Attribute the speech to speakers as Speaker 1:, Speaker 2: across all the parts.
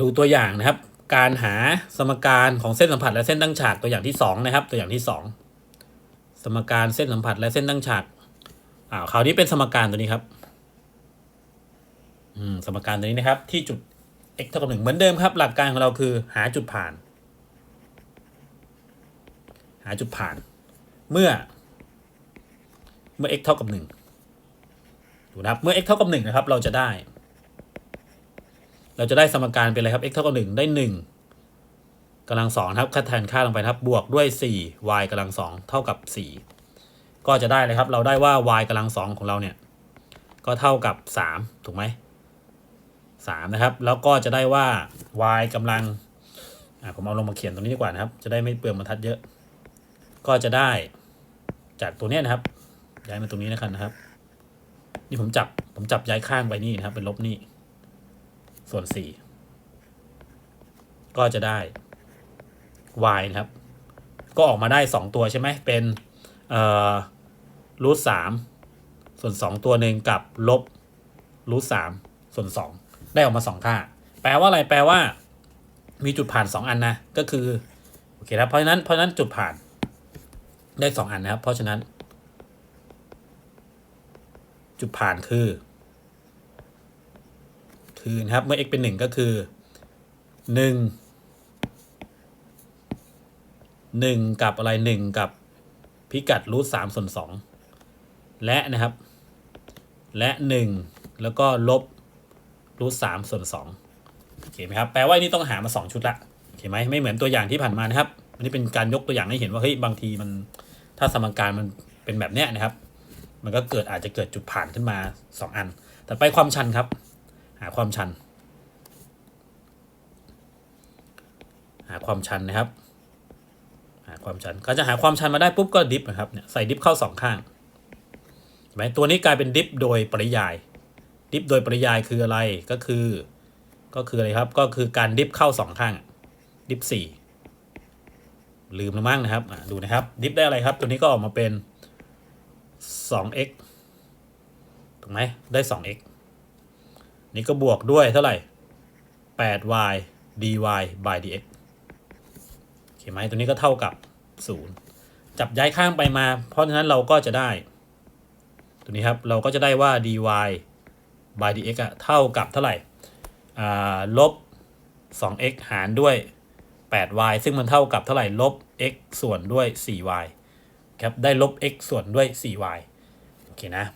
Speaker 1: ดูตัวอย่างนะครับ การหาสมการของเส้นสัมผัสและเส้นตั้งฉากตัวอย่างที่สองนะครับ ตัวอย่างที่สองสมการเส้นสัมผัสและเส้นตั้งฉากอ่าคราวนี้เป็นสมการตัวนี้ครับอืมสมการตัวนี้นะครับ ที่จุด x เท่ากับหนึ่งเหมือนเดิมครับ หลักการของเราคือหาจุดผ่าน หาจุดผ่าน เมื่อ เมื่อ x เท่ากับหนึ่งดูนะครับ เมื่อ x เท่ากับหนึ่งนะครับ เราจะได้ เราจะได้สมการเป็นอะไรครับ x เท่ากับหนึ่งได้หนึ่งกำลังสองครับคัดแทนค่าลงไปครับ บวกด้วยสี่ y กำลังสองเท่ากับสี่ก็จะได้เลยครับ เราได้ว่า y กำลังสองของเราเนี่ย ก็เท่ากับสามถูกไหมสามนะครับ แล้วก็จะได้ว่า y กำลังอ่าผมเอาลงมาเขียนตรงนี้ดีกว่านะครับ จะได้ไม่เปลืองบรรทัดเยอะ ก็จะได้จากตัวเนี้ยนะครับ ย้ายมาตรงนี้นะครับนะครับ นี่ผมจับผมจับย้ายข้างไปนี่นะครับ เป็นลบนี่ ส่วนสี่ก็จะได้ y นะครับ ก็ออกมาได้สองตัวใช่ไหมเป็นรูทสามส่วนสองตัวหนึ่งกับลบรูทสามส่วนสองได้ออกมาสองค่า แปลว่าอะไรแปลว่า มีจุดผ่านสองอันนะ ก็คือโอเคครับเพราะฉะนั้นเพราะฉะนั้นจุดผ่านได้สองอันนะครับ เพราะฉะนั้น จุดผ่านคือ คือนะครับเมื่อ x เป็นหนึ่งก็คือหนึ่งหนึ่งกับอะไรหนึ่งกับพิกัดรูทสามส่วนสองและนะครับ และหนึ่งแล้วก็ลบรูทสามส่วนสองโอเคไหมครับแปลว่านี่ต้องหามาสองชุดละโอเคไหมไม่เหมือนตัวอย่างที่ผ่านมานะครับอันนี้เป็นการยกตัวอย่างให้เห็นว่าเฮ้ยบางทีมันถ้าสมการมันเป็นแบบเนี้ยนะครับ มันก็เกิดอาจจะเกิดจุดผ่านขึ้นมาสองอัน แต่ไปความชันครับ หาความชัน หาความชันนะครับ หาความชันก็จะหาความชันมาได้ปุ๊บก็ดิฟนะครับเนี่ยใส่ดิฟเข้าสองข้างเห็นไหมตัวนี้กลายเป็นดิฟโดยปริยาย ดิฟโดยปริยายคืออะไรก็คือ ก็คืออะไรครับก็คือการดิฟเข้าสองข้างดิฟสี่ลืมแล้วมั้งนะครับดูนะครับ ดิฟได้อะไรครับ ตัวนี้ก็ออกมาเป็น 2x ถูกไหมได้ 2x นี่ก็บวกด้วยเท่าไหร่ 8y dy by dx โอเคไหมตัวนี้ก็เท่ากับ 0 จับย้ายข้างไปมา เพราะฉะนั้นเราก็จะได้ ตัวนี้ครับ เราก็จะได้ว่า dy by dx อะเท่ากับเท่าไหร่ลบ 2x หารด้วย 8y ซึ่งมันเท่ากับเท่าไหร่ ลบ x ส่วนด้วย 4y ครับ ได้ลบ x ส่วนด้วย 4y โอเคนะ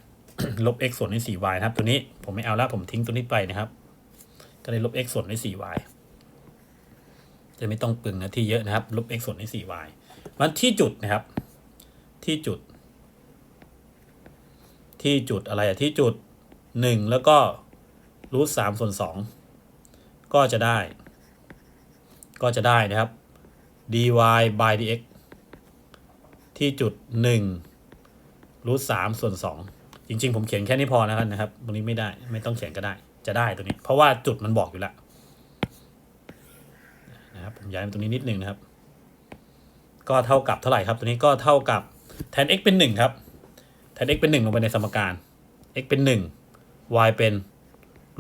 Speaker 1: ลบ x ส่วนด้วย 4y นะครับ ตัวนี้ผมไม่เอาแล้วผมทิ้งตัวนี้ไปนะครับ ก็ได้ลบ x ส่วนด้วย 4y จะไม่ต้องปึงนะที่เยอะนะครับ ลบ x ส่วนด้วย 4y มันที่จุดนะครับ ที่จุด ที่จุดอะไรอะที่จุด 1 แล้วก็รูทสามส่วน2ก็จะได้ ก็จะได้นะครับ dy by dx ที่จุด1รูทสามส่วน2 จริง ๆ ผมเขียนแค่นี้พอนะครับนะครับ ตรงนี้ไม่ได้ไม่ต้องเขียนก็ได้ จะได้ตัวนี้ เพราะว่าจุดมันบอกอยู่แล้วนะครับผมย้ายมาตรงนี้นิดหนึ่งนะครับ ก็เท่ากับเท่าไหร่ครับ ตัวนี้ก็เท่ากับแทน x เป็น1ครับแทน x เป็น 1 ลงไปในสมการ x เป็น 1 y เป็น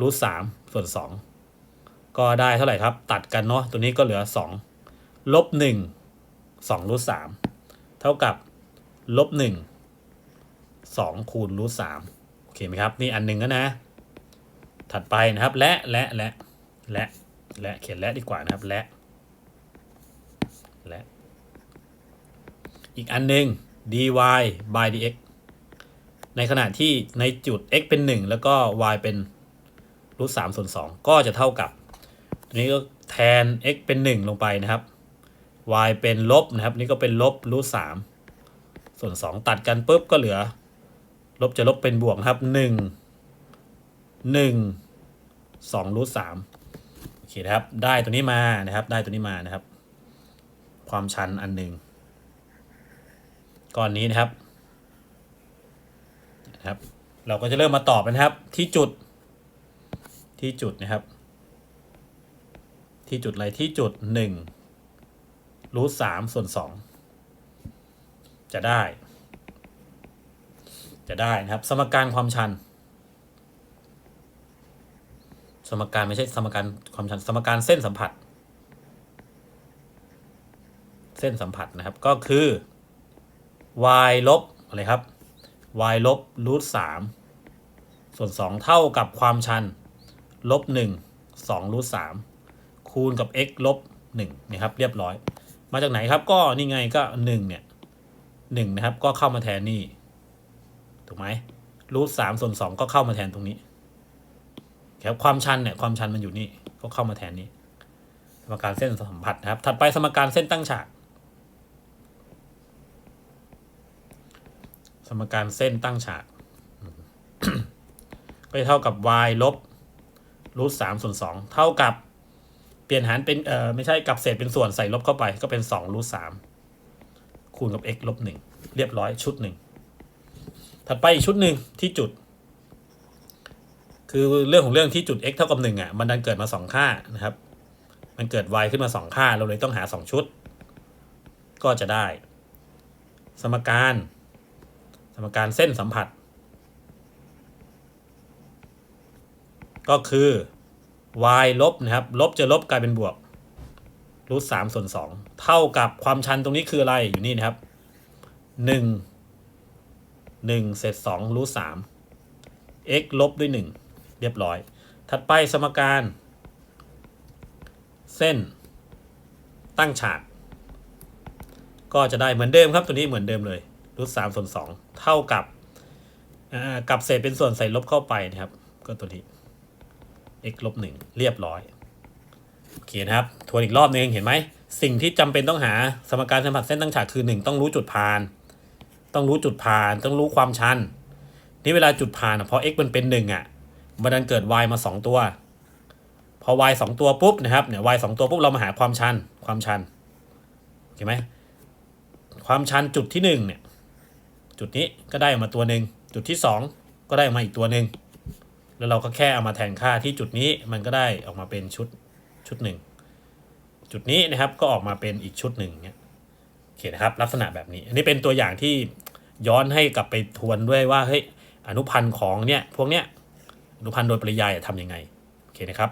Speaker 1: รูทสามส่วน 2 ก็ได้เท่าไหร่ครับ ตัดกันเนาะตัวนี้ก็เหลือ 2 ลบ 1 2รูทสามเท่ากับลบ 1 2คูณรูทสามโอเคไหมครับ นี่อันหนึ่งแล้วนะ ถัดไปนะครับ และและและและและเขียนและดีกว่านะครับ และ และ อีกอันหนึ่ง dy by dx ในขณะที่ในจุด x เป็น 1 แล้วก็ y เป็นรูทสามส่วน2ก็จะเท่ากับตัวนี้ก็แทน x เป็น 1 ลงไปนะครับ y เป็นลบนะครับ นี่ก็เป็นลบรูทสามส่วน 2 ตัดกันปุ๊บก็เหลือ ลบจะลบเป็นบวกครับ1 1 2รูทสามโอเคนะครับ ได้ตัวนี้มานะครับ ได้ตัวนี้มานะครับ ความชันอันหนึ่งก้อนนี้นะครับนะครับ เราก็จะเริ่มมาตอบนะครับ ที่จุด ที่จุดนะครับ ที่จุดอะไรที่จุดหนึ่งรูทสามส่วนสองจะได้ จะได้นะครับ สมการความชัน สมการไม่ใช่สมการความชัน สมการเส้นสัมผัส เส้นสัมผัสนะครับก็คือ y ลบอะไรครับ y ลบรูทสามส่วน 2 เท่ากับความชันลบ1 2รูทสามคูณกับ x ลบ1นะครับเรียบร้อย มาจากไหนครับก็นี่ไงก็ 1 เนี่ย1นะครับก็เข้ามาแทนนี่ ถูกไหมรูทสามส่วน2ก็เข้ามาแทนตรงนี้ครับความชันเนี่ยความชันมันอยู่นี่ก็เข้ามาแทนนี้ สมการเส้นสัมผัสนะครับ ถัดไปสมการเส้นตั้งฉาก สมการเส้นตั้งฉาก ก็จะเท่ากับ y ลบรูทสามส่วนสองเท่ากับเปลี่ยนหารเป็นเออไม่ใช่กับเศษเป็นส่วนใส่ลบเข้าไปก็เป็นสองรูทสามคูณกับ x ลบหนึ่งเรียบร้อยชุดหนึ่ง ถัดไปอีกชุดหนึ่งที่จุด คือเรื่องของเรื่องที่จุด x เท่ากับหนึ่งอะมันดันเกิดมาสองค่านะครับ มันเกิด y ขึ้นมาสองค่า เราเลยต้องหาสองชุด ก็จะได้ สมการ สมการเส้นสัมผัส ก็คือ y ลบนะครับ ลบจะลบกลายเป็นบวกรูทสามส่วนสองเท่ากับความชันตรงนี้คืออะไรอยู่นี่นะครับหนึ่ง หนึ่งเศษสองรูทสาม x ลบด้วยหนึ่งเรียบร้อย ถัดไปสมการ เส้น ตั้งฉาก ก็จะได้เหมือนเดิมครับตัวนี้เหมือนเดิมเลยรูทสามส่วนสองเท่ากับกับเศษเป็นส่วนใส่ลบเข้าไปนะครับ ก็ตัวนี้ x ลบหนึ่งเรียบร้อยโอเคนะครับทวนอีกรอบนึงเห็นไหม สิ่งที่จำเป็นต้องหาสมการสัมผัสเส้นตั้งฉากคือ 1 ต้องรู้จุดผ่าน ต้องรู้จุดผ่าน ต้องรู้ความชัน นี่เวลาจุดผ่านอะพอ x มันเป็น1อะมันดันเกิด y มา 2 ตัว พอ y 2 ตัวปุ๊บนะครับเนี่ย y 2 ตัวปุ๊บเรามาหาความชัน ความชันเห็นไหมความชันจุดที่1เนี่ยจุดนี้ก็ได้ออกมาตัวหนึ่งจุดที่ 2 ก็ได้ออกมาอีกตัวหนึ่งแล้วเราก็แค่เอามาแทนค่าที่จุดนี้มันก็ได้ออกมาเป็นชุดชุดหนึ่งจุดนี้นะครับก็ออกมาเป็นอีกชุดหนึ่งเนี่ยโอเคนะครับลักษณะแบบนี้ อันนี้เป็นตัวอย่างที่ ย้อนให้กลับไปทวนด้วยว่าเฮ้ยอนุพันธ์ของเนี่ยพวกเนี้ยอนุพันธ์โดยปริยายทำยังไงโอเคนะครับ